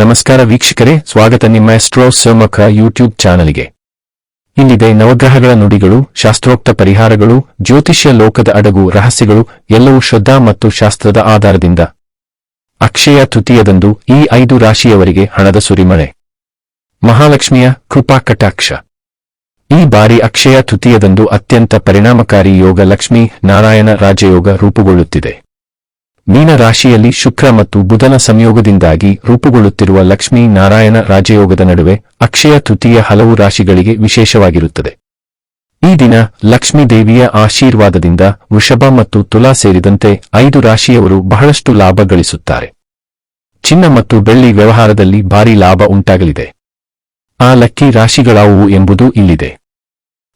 ನಮಸ್ಕಾರ ವೀಕ್ಷಕರೇ, ಸ್ವಾಗತ ನಿಮ್ಮ ಎಸ್ಟ್ರೋ ಸೋಮಕ ಯೂಟ್ಯೂಬ್ ಚಾನಲ್ಗೆ. ಇಲ್ಲಿದೆ ನವಗ್ರಹಗಳ ನುಡಿಗಳು, ಶಾಸ್ತ್ರೋಕ್ತ ಪರಿಹಾರಗಳು, ಜ್ಯೋತಿಷ್ಯ ಲೋಕದ ಅಡಗು ರಹಸ್ಯಗಳು, ಎಲ್ಲವೂ ಶ್ರದ್ಧಾ ಮತ್ತು ಶಾಸ್ತ್ರದ ಆಧಾರದಿಂದ. ಅಕ್ಷಯ ತೃತೀಯದಂದು ಈ ಐದು ರಾಶಿಯವರಿಗೆ ಹಣದ ಸುರಿಮಳೆ. ಮಹಾಲಕ್ಷ್ಮಿಯ ಕೃಪಾ ಕಟಾಕ್ಷ. ಈ ಬಾರಿ ಅಕ್ಷಯ ತೃತೀಯದಂದು ಅತ್ಯಂತ ಪರಿಣಾಮಕಾರಿ ಯೋಗ ಲಕ್ಷ್ಮೀ ನಾರಾಯಣ ರಾಜಯೋಗ ರೂಪುಗೊಳ್ಳುತ್ತಿದೆ. ಮೀನ ರಾಶಿಯಲ್ಲಿ ಶುಕ್ರ ಮತ್ತು ಬುಧನ ಸಂಯೋಗದಿಂದಾಗಿ ರೂಪುಗೊಳ್ಳುತ್ತಿರುವ ಲಕ್ಷ್ಮೀ ನಾರಾಯಣ ರಾಜಯೋಗದ ನಡುವೆ ಅಕ್ಷಯ ತೃತೀಯ ಹಲವು ರಾಶಿಗಳಿಗೆ ವಿಶೇಷವಾಗಿರುತ್ತದೆ. ಈ ದಿನ ಲಕ್ಷ್ಮೀ ದೇವಿಯ ಆಶೀರ್ವಾದದಿಂದ ವೃಷಭ ಮತ್ತು ತುಲಾ ಸೇರಿದಂತೆ ಐದು ರಾಶಿಯವರು ಬಹಳಷ್ಟು ಲಾಭ ಗಳಿಸುತ್ತಾರೆ. ಚಿನ್ನ ಮತ್ತು ಬೆಳ್ಳಿ ವ್ಯವಹಾರದಲ್ಲಿ ಭಾರಿ ಲಾಭ ಉಂಟಾಗಲಿದೆ. ಆ ಲಕ್ಕಿ ರಾಶಿಗಳಾವುವು ಎಂಬುದು ಇಲ್ಲಿದೆ.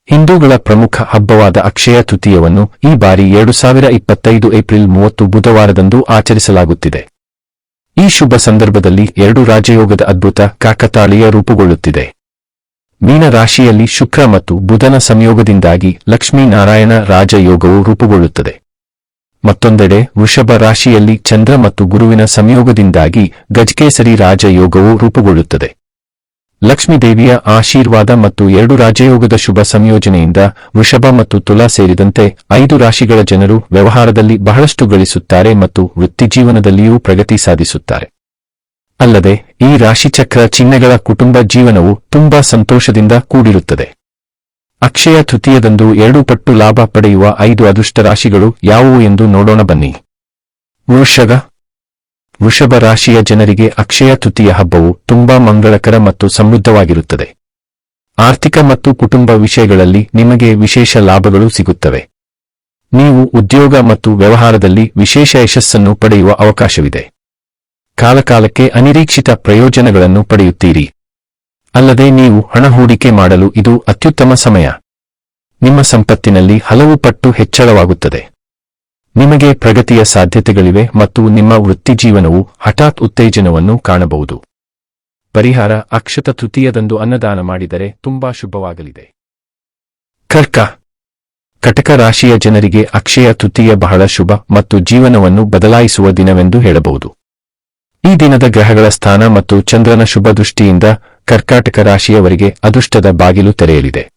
ಹಿಂದೂಗಳ ಪ್ರಮುಖ ಹಬ್ಬವಾದ ಅಕ್ಷಯ ತೃತೀಯವನ್ನು ಈ ಬಾರಿ ಎರಡು ಸಾವಿರ ಇಪ್ಪತ್ತೈದು ಏಪ್ರಿಲ್ ಮೂವತ್ತು ಬುಧವಾರದಂದು ಆಚರಿಸಲಾಗುತ್ತಿದೆ. ಈ ಶುಭ ಸಂದರ್ಭದಲ್ಲಿ ಎರಡು ರಾಜಯೋಗದ ಅದ್ಭುತ ಕಾಕತಾಳೀಯ ರೂಪುಗೊಳ್ಳುತ್ತಿದೆ. ಮೀನ ರಾಶಿಯಲ್ಲಿ ಶುಕ್ರ ಮತ್ತು ಬುಧನ ಸಂಯೋಗದಿಂದಾಗಿ ಲಕ್ಷ್ಮೀನಾರಾಯಣ ರಾಜಯೋಗವು ರೂಪುಗೊಳ್ಳುತ್ತದೆ. ಮತ್ತೊಂದೆಡೆ ವೃಷಭ ರಾಶಿಯಲ್ಲಿ ಚಂದ್ರ ಮತ್ತು ಗುರುವಿನ ಸಂಯೋಗದಿಂದಾಗಿ ಗಜಕೇಸರಿ ರಾಜಯೋಗವು ರೂಪುಗೊಳ್ಳುತ್ತದೆ. ಲಕ್ಷ್ಮೀದೇವಿಯ ಆಶೀರ್ವಾದ ಮತ್ತು ಎರಡು ರಾಜಯೋಗದ ಶುಭ ಸಂಯೋಜನೆಯಿಂದ ವೃಷಭ ಮತ್ತು ತುಲಾ ಸೇರಿದಂತೆ ಐದು ರಾಶಿಗಳ ಜನರು ವ್ಯವಹಾರದಲ್ಲಿ ಬಹಳಷ್ಟು ಗಳಿಸುತ್ತಾರೆ ಮತ್ತು ವೃತ್ತಿಜೀವನದಲ್ಲಿಯೂ ಪ್ರಗತಿ ಸಾಧಿಸುತ್ತಾರೆ. ಅಲ್ಲದೆ, ಈ ರಾಶಿಚಕ್ರ ಚಿಹ್ನೆಗಳ ಕುಟುಂಬ ಜೀವನವು ತುಂಬಾ ಸಂತೋಷದಿಂದ ಕೂಡಿರುತ್ತದೆ. ಅಕ್ಷಯ ತೃತೀಯದಂದು ಎರಡು ಪಟ್ಟು ಲಾಭ ಪಡೆಯುವ ಐದು ಅದೃಷ್ಟ ರಾಶಿಗಳು ಯಾವುವು ಎಂದು ನೋಡೋಣ ಬನ್ನಿ. ವೃಷಭ ವೃಷಭ ರಾಶಿಯ ಜನರಿಗೆ ಅಕ್ಷಯ ತೃತೀಯ ಹಬ್ಬವು ತುಂಬಾ ಮಂಗಳಕರ ಮತ್ತು ಸಮೃದ್ಧವಾಗಿರುತ್ತದೆ. ಆರ್ಥಿಕ ಮತ್ತು ಕುಟುಂಬ ವಿಷಯಗಳಲ್ಲಿ ನಿಮಗೆ ವಿಶೇಷ ಲಾಭಗಳು ಸಿಗುತ್ತವೆ. ನೀವು ಉದ್ಯೋಗ ಮತ್ತು ವ್ಯವಹಾರದಲ್ಲಿ ವಿಶೇಷ ಯಶಸ್ಸನ್ನು ಪಡೆಯುವ ಅವಕಾಶವಿದೆ. ಕಾಲಕಾಲಕ್ಕೆ ಅನಿರೀಕ್ಷಿತ ಪ್ರಯೋಜನಗಳನ್ನು ಪಡೆಯುತ್ತೀರಿ. ಅಲ್ಲದೆ ನೀವು ಹಣ ಹೂಡಿಕೆ ಮಾಡಲು ಇದು ಅತ್ಯುತ್ತಮ ಸಮಯ. ನಿಮ್ಮ ಸಂಪತ್ತಿನಲ್ಲಿ ಹಲವು ಪಟ್ಟು ಹೆಚ್ಚಳವಾಗುತ್ತದೆ. ನಿಮಗೆ ಪ್ರಗತಿಯ ಸಾಧ್ಯತೆಗಳಿವೆ ಮತ್ತು ನಿಮ್ಮ ವೃತ್ತಿಜೀವನವು ಹಠಾತ್ ಉತ್ತೇಜನವನ್ನು ಕಾಣಬಹುದು. ಪರಿಹಾರ, ಅಕ್ಷತ ತೃತೀಯದಂದು ಅನ್ನದಾನ ಮಾಡಿದರೆ ತುಂಬಾ ಶುಭವಾಗಲಿದೆ. ಕರ್ಕ. ಕಟಕ ರಾಶಿಯ ಜನರಿಗೆ ಅಕ್ಷಯ ತೃತೀಯ ಬಹಳ ಶುಭ ಮತ್ತು ಜೀವನವನ್ನು ಬದಲಾಯಿಸುವ ದಿನವೆಂದು ಹೇಳಬಹುದು. ಈ ದಿನದ ಗ್ರಹಗಳ ಸ್ಥಾನ ಮತ್ತು ಚಂದ್ರನ ಶುಭ ದೃಷ್ಟಿಯಿಂದ ಕರ್ಕಾಟಕ ರಾಶಿಯವರಿಗೆ ಅದೃಷ್ಟದ ಬಾಗಿಲು ತೆರೆಯಲಿದೆ.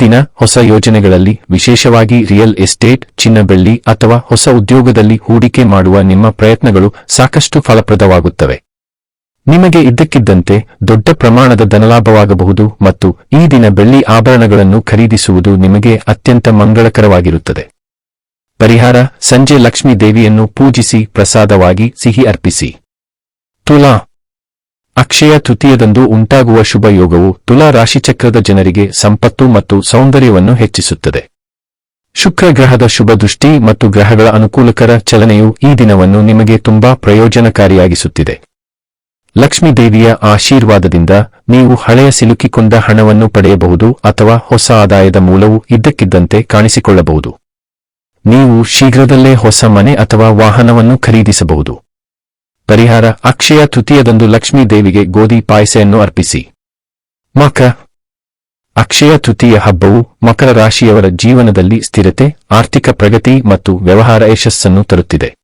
ದಿನ ಹೊಸ ಯೋಜನೆಗಳಲ್ಲಿ ವಿಶೇಷವಾಗಿ ರಿಯಲ್ ಎಸ್ಟೇಟ್ ಚಿನ್ನ ಬೆಳ್ಳಿ ಅಥವಾ ಹೊಸ ಉದ್ಯೋಗದಲ್ಲಿ ಹೂಡಿಕೆ ಮಾಡುವ ನಿಮ್ಮ ಪ್ರಯತ್ನಗಳು ಸಾಕಷ್ಟು ಫಲಪ್ರದವಾಗುತ್ತವೆ. ನಿಮಗೆ ಇದ್ದಕ್ಕಿದ್ದಂತೆ ದೊಡ್ಡ ಪ್ರಮಾಣದ ಧನಲಾಭವಾಗಬಹುದು ಮತ್ತು ಈ ದಿನ ಬೆಳ್ಳಿ ಆಭರಣಗಳನ್ನು ಖರೀದಿಸುವುದು ನಿಮಗೆ ಅತ್ಯಂತ ಮಂಗಳಕರವಾಗಿರುತ್ತದೆ. ಪರಿಹಾರ, ಸಂಜೆ ಲಕ್ಷ್ಮೀ ದೇವಿಯನ್ನು ಪೂಜಿಸಿ ಪ್ರಸಾದವಾಗಿ ಸಿಹಿ ಅರ್ಪಿಸಿ. ತುಲಾ ಅಕ್ಷಯ ತೃತೀಯದಂದು ಉಂಟಾಗುವ ಶುಭ ಯೋಗವು ತುಲಾ ರಾಶಿಚಕ್ರದ ಜನರಿಗೆ ಸಂಪತ್ತು ಮತ್ತು ಸೌಂದರ್ಯವನ್ನು ಹೆಚ್ಚಿಸುತ್ತದೆ. ಶುಕ್ರ ಗ್ರಹದ ಶುಭ ದೃಷ್ಟಿ ಮತ್ತು ಗ್ರಹಗಳ ಅನುಕೂಲಕರ ಚಲನೆಯು ಈ ದಿನವನ್ನು ನಿಮಗೆ ತುಂಬಾ ಪ್ರಯೋಜನಕಾರಿಯಾಗಿಸುತ್ತಿದೆ. ಲಕ್ಷ್ಮೀ ದೇವಿಯ ಆಶೀರ್ವಾದದಿಂದ ನೀವು ಹಳೆಯ ಸಿಲುಕಿಕೊಂಡ ಹಣವನ್ನು ಪಡೆಯಬಹುದು ಅಥವಾ ಹೊಸ ಆದಾಯದ ಮೂಲವು ಇದ್ದಕ್ಕಿದ್ದಂತೆ ಕಾಣಿಸಿಕೊಳ್ಳಬಹುದು. ನೀವು ಶೀಘ್ರದಲ್ಲೇ ಹೊಸ ಮನೆ ಅಥವಾ ವಾಹನವನ್ನು ಖರೀದಿಸಬಹುದು. ಪರಿಹಾರ, ಅಕ್ಷಯ ತೃತೀಯದಂದು ಲಕ್ಷ್ಮೀ ದೇವಿಗೆ ಗೋಧಿ ಪಾಯಸೆಯನ್ನು ಅರ್ಪಿಸಿ. ಮಕ. ಅಕ್ಷಯ ತೃತೀಯ ಹಬ್ಬವು ಮಕರ ರಾಶಿಯವರ ಜೀವನದಲ್ಲಿ ಸ್ಥಿರತೆ, ಆರ್ಥಿಕ ಪ್ರಗತಿ ಮತ್ತು ವ್ಯವಹಾರ ಯಶಸ್ಸನ್ನು ತರುತ್ತಿದೆ.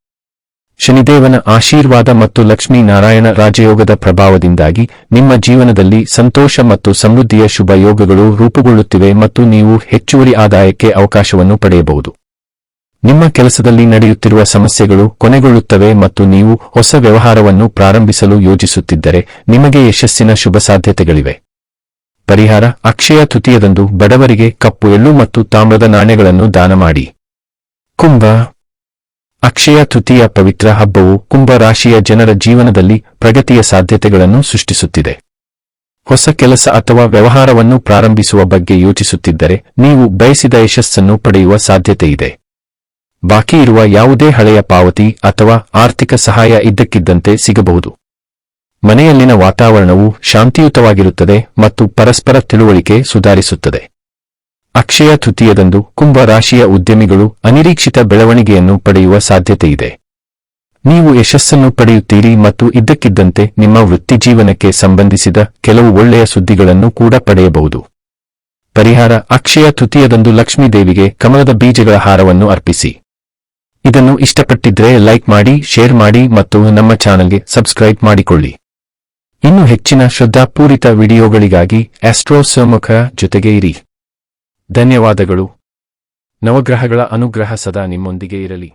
ಶನಿದೇವನ ಆಶೀರ್ವಾದ ಮತ್ತು ಲಕ್ಷ್ಮೀ ನಾರಾಯಣ ರಾಜಯೋಗದ ಪ್ರಭಾವದಿಂದಾಗಿ ನಿಮ್ಮ ಜೀವನದಲ್ಲಿ ಸಂತೋಷ ಮತ್ತು ಸಮೃದ್ಧಿಯ ಶುಭ ಯೋಗಗಳು ರೂಪುಗೊಳ್ಳುತ್ತಿವೆ ಮತ್ತು ನೀವು ಹೆಚ್ಚುವರಿ ಆದಾಯಕ್ಕೆ ಅವಕಾಶವನ್ನು ಪಡೆಯಬಹುದು. ನಿಮ್ಮ ಕೆಲಸದಲ್ಲಿ ನಡೆಯುತ್ತಿರುವ ಸಮಸ್ಯೆಗಳು ಕೊನೆಗೊಳ್ಳುತ್ತವೆ ಮತ್ತು ನೀವು ಹೊಸ ವ್ಯವಹಾರವನ್ನು ಪ್ರಾರಂಭಿಸಲು ಯೋಜಿಸುತ್ತಿದ್ದರೆ ನಿಮಗೆ ಯಶಸ್ಸಿನ ಶುಭ ಸಾಧ್ಯತೆಗಳಿವೆ. ಪರಿಹಾರ, ಅಕ್ಷಯ ತೃತೀಯದಂದು ಬಡವರಿಗೆ ಕಪ್ಪು ಎಳ್ಳು ಮತ್ತು ತಾಮ್ರದ ನಾಣ್ಯಗಳನ್ನು ದಾನ ಮಾಡಿ. ಕುಂಭ. ಅಕ್ಷಯ ತೃತೀಯ ಪವಿತ್ರ ಹಬ್ಬವು ಕುಂಭ ರಾಶಿಯ ಜನರ ಜೀವನದಲ್ಲಿ ಪ್ರಗತಿಯ ಸಾಧ್ಯತೆಗಳನ್ನು ಸೃಷ್ಟಿಸುತ್ತಿದೆ. ಹೊಸ ಕೆಲಸ ಅಥವಾ ವ್ಯವಹಾರವನ್ನು ಪ್ರಾರಂಭಿಸುವ ಬಗ್ಗೆ ಯೋಚಿಸುತ್ತಿದ್ದರೆ ನೀವು ಬಯಸಿದ ಯಶಸ್ಸನ್ನು ಪಡೆಯುವ ಸಾಧ್ಯತೆಯಿದೆ. ಬಾಕಿ ಇರುವ ಯಾವುದೇ ಹಳೆಯ ಪಾವತಿ ಅಥವಾ ಆರ್ಥಿಕ ಸಹಾಯ ಇದ್ದಕ್ಕಿದ್ದಂತೆ ಸಿಗಬಹುದು. ಮನೆಯಲ್ಲಿನ ವಾತಾವರಣವು ಶಾಂತಿಯುತವಾಗಿರುತ್ತದೆ ಮತ್ತು ಪರಸ್ಪರ ತಿಳುವಳಿಕೆ ಸುಧಾರಿಸುತ್ತದೆ. ಅಕ್ಷಯ ತೃತೀಯದಂದು ಕುಂಭ ರಾಶಿಯ ಉದ್ಯಮಿಗಳು ಅನಿರೀಕ್ಷಿತ ಬೆಳವಣಿಗೆಯನ್ನು ಪಡೆಯುವ ಸಾಧ್ಯತೆಯಿದೆ. ನೀವು ಯಶಸ್ಸನ್ನು ಪಡೆಯುತ್ತೀರಿ ಮತ್ತು ಇದ್ದಕ್ಕಿದ್ದಂತೆ ನಿಮ್ಮ ವೃತ್ತಿಜೀವನಕ್ಕೆ ಸಂಬಂಧಿಸಿದ ಕೆಲವು ಒಳ್ಳೆಯ ಸುದ್ದಿಗಳನ್ನು ಕೂಡ ಪಡೆಯಬಹುದು. ಪರಿಹಾರ ಅಕ್ಷಯ ತೃತೀಯದಂದು ಲಕ್ಷ್ಮೀದೇವಿಗೆ ಕಮಲದ ಬೀಜಗಳ ಹಾರವನ್ನು ಅರ್ಪಿಸಿ. ಇದನ್ನು ಇಷ್ಟಪಟ್ಟಿದ್ರೆ ಲೈಕ್ ಮಾಡಿ, ಶೇರ್ ಮಾಡಿ ಮತ್ತು ನಮ್ಮ ಚಾನಲ್ಗೆ ಸಬ್ಸ್ಕ್ರೈಬ್ ಮಾಡಿಕೊಳ್ಳಿ. ಇನ್ನು ಹೆಚ್ಚಿನ ಶ್ರದ್ಧಾಪೂರಿತ ವಿಡಿಯೋಗಳಿಗಾಗಿ ಆಸ್ಟ್ರೋ ಸೋಮುಖ ಜೊತೆಗೆ ಇರಿ. ಧನ್ಯವಾದಗಳು. ನವಗ್ರಹಗಳ ಅನುಗ್ರಹ ಸದಾ ನಿಮ್ಮೊಂದಿಗೆ ಇರಲಿ.